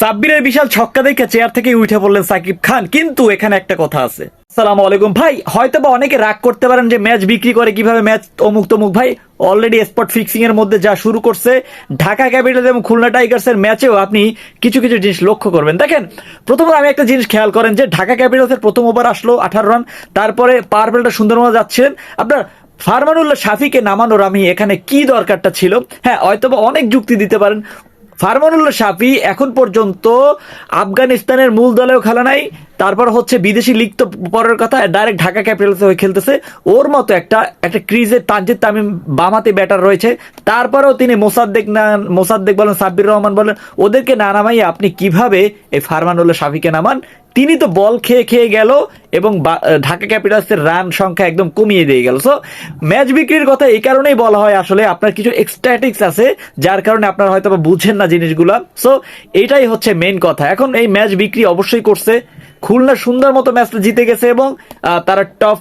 সাব্বিরের বিশাল ছক্কা দেখে চেয়ার থেকে উঠে পড়লেন সাকিব খান। কিন্তু এখানে একটা কথা আছে। সালাম আলাইকুম ভাই হয়তো বা অনেকে রাগ করতে পারেন যে ম্যাচ বিক্রি করে কীভাবে ম্যাচ অমুক তমুক। ভাই অলরেডি স্পট ফিক্সিং এর মধ্যে যা শুরু করছে, ঢাকা ক্যাপিটাল এবং খুলনা টাইগার্স এর ম্যাচেও আপনি কিছু কিছু জিনিস লক্ষ্য করবেন। দেখেন, প্রথমত আমি একটা জিনিস খেয়াল করেন যে ঢাকা ক্যাপিটালস এর প্রথম ওভার আসলো আঠারো রান, তারপরে পাওয়ার প্লেটা সুন্দরমতো যাচ্ছিলেন আপনার ফারমানুল্লাহ শাফিকে নামানোর আমি এখানে কি দরকারটা ছিল? হ্যাঁ হয়তো অনেক যুক্তি দিতে পারেন। ফারমানুল্লাহ সাফি এখন পর্যন্ত আফগানিস্তানের মূল দলেও খেলা নাই, তারপর হচ্ছে বিদেশি লিখতে পরের কথা ডাইরেক্ট ঢাকা ক্যাপিটালসে হয়ে খেলতেছে। ওর মতো একটা একটা ক্রিজে তানজিদ তামিম বামাতে ব্যাটার রয়েছে। তারপরেও তিনি মোসাদ্দেক না, মোসাদ্দেক বলেন, সাব্বির রহমান বলেন, ওদেরকে না নামাই আপনি কীভাবে এই ফারমানুল্লাহ সাফিকে নামান? তিনি তো বল খেয়ে খেয়ে গেল এবং ঢাকা ক্যাপিটালসের রান সংখ্যা একদম কমিয়ে দিয়ে গেল। সো ম্যাচ বিক্রির কথা এই কারণেই বলা হয় আসলে আপনার কিছু এক্সট্যাটিক্স আছে, যার কারণে আপনার হয়তো বা বুঝছেন না জিনিসগুলো। সো এটাই হচ্ছে মেন কথা। এখন এই ম্যাচ বিক্রি অবশ্যই করছে। খুলনা সুন্দর মতো ম্যাচটা জিতে গেছে এবং তারা টপ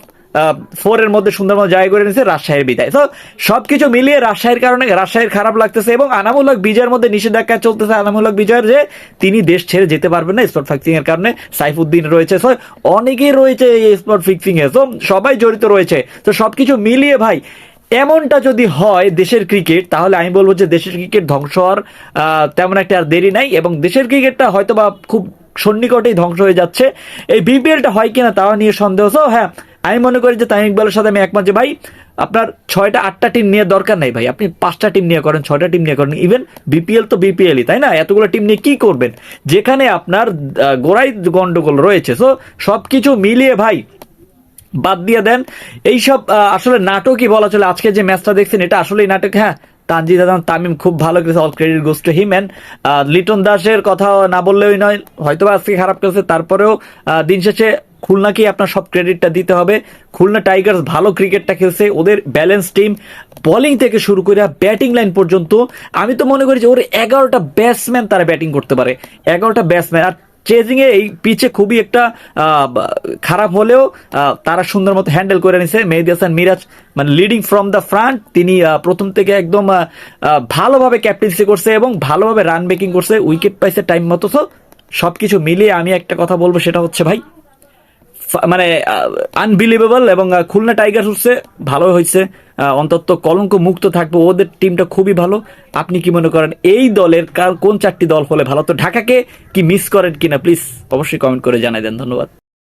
ফোর এর মধ্যে সুন্দর মতো জায়গা করে নিয়েছে, রাজশাহীর বিদায়। তো সবকিছু মিলিয়ে রাজশাহীর কারণে রাজশাহীর খারাপ লাগতেছে এবং আনামূলক বিজয়ের মধ্যে নিষেধাজ্ঞা চলতেছে আনামূলক বিজয়ের যে তিনি দেশ ছেড়ে যেতে পারবেন না স্পট ফিক্সিং এর কারণে। সাইফুদ্দিন রয়েছে। So, অনেকেই রয়েছে এই স্পট ফিক্সিং এ। তো সবাই জড়িত রয়েছে। তো সবকিছু মিলিয়ে ভাই, এমনটা যদি হয় দেশের ক্রিকেট তাহলে আমি বলব যে দেশের ক্রিকেট ধ্বংস হওয়ার তেমন একটা আর দেরি নাই এবং দেশের ক্রিকেটটা হয়তো বা খুব সন্নিকটেই ধ্বংস হয়ে যাচ্ছে। এই বিপিএলটা হয় কিনা তাও নিয়ে সন্দেহ। হ্যাঁ আমি মনে করি যে তামিম ইকবালের সাথে আমি একমত যে ভাই, আপনার ছয়টা, আটটা টিম নিয়ে দরকার নাই ভাই। আপনি পাঁচটা টিম নিয়ে করেন, ছয়টা টিম নিয়ে করেন। ইভেন বিপিএল তো বিপিএলই, তাই না? এতগুলো টিম নিয়ে কি করবেন? যেখানে আপনার গোড়াই গন্ডগোল রয়েছে। সো সব কিছু মিলিয়ে ভাই, বাদ দিয়ে দেন। এইসব আসলে নাটকই বলা চলে। আজকে যে ম্যাচটা দেখছেন, এটা আসলেই নাটক। হ্যাঁ তানজিদ হাসান তামিম খুব ভালো করেছে all credit goes to him and Liton দাসের কথা না বললেই নয় হয়তো আজকে খারাপ করেছে, তারপরেও দিন শেষে খুলনাকেই আপনার সব ক্রেডিটটা দিতে হবে। খুলনা টাইগার্স ভালো ক্রিকেটটা খেলছে, ওদের ব্যালেন্স টিম বোলিং থেকে শুরু করে ব্যাটিং লাইন পর্যন্ত। আমি তো মনে করি যে ওর এগারোটা ব্যাটসম্যান তারা ব্যাটিং করতে পারে। এগারোটা ব্যাটসম্যান আর চেজিং এ এই পিচে খুবই একটা খারাপ হলেও তারা সুন্দর মতো হ্যান্ডেল করে নিছে। মেহেদি হাসান মিরাজ মানে লিডিং ফ্রম দ্য ফ্রন্ট তিনি প্রথম থেকে একদম ভালোভাবে ক্যাপ্টেন্সি করছে এবং ভালোভাবে রান মেকিং করছে উইকেট পাইছে টাইম মতো। তো সব কিছু মিলিয়ে আমি একটা কথা বলব, সেটা হচ্ছে ভাই মানে আনবিলিভেবল এবং খুলনা টাইগার্স হচ্ছে ভালো হয়েছে অন্তত কলঙ্ক মুক্ত থাকবে। ওদের টিমটা খুবই ভালো। আপনি কি মনে করেন, এই দলের কার কোন চারটি দল হলে ভালো? তো ঢাকাকে কি মিস করেন কিনা প্লিজ অবশ্যই কমেন্ট করে জানাই দেন। ধন্যবাদ।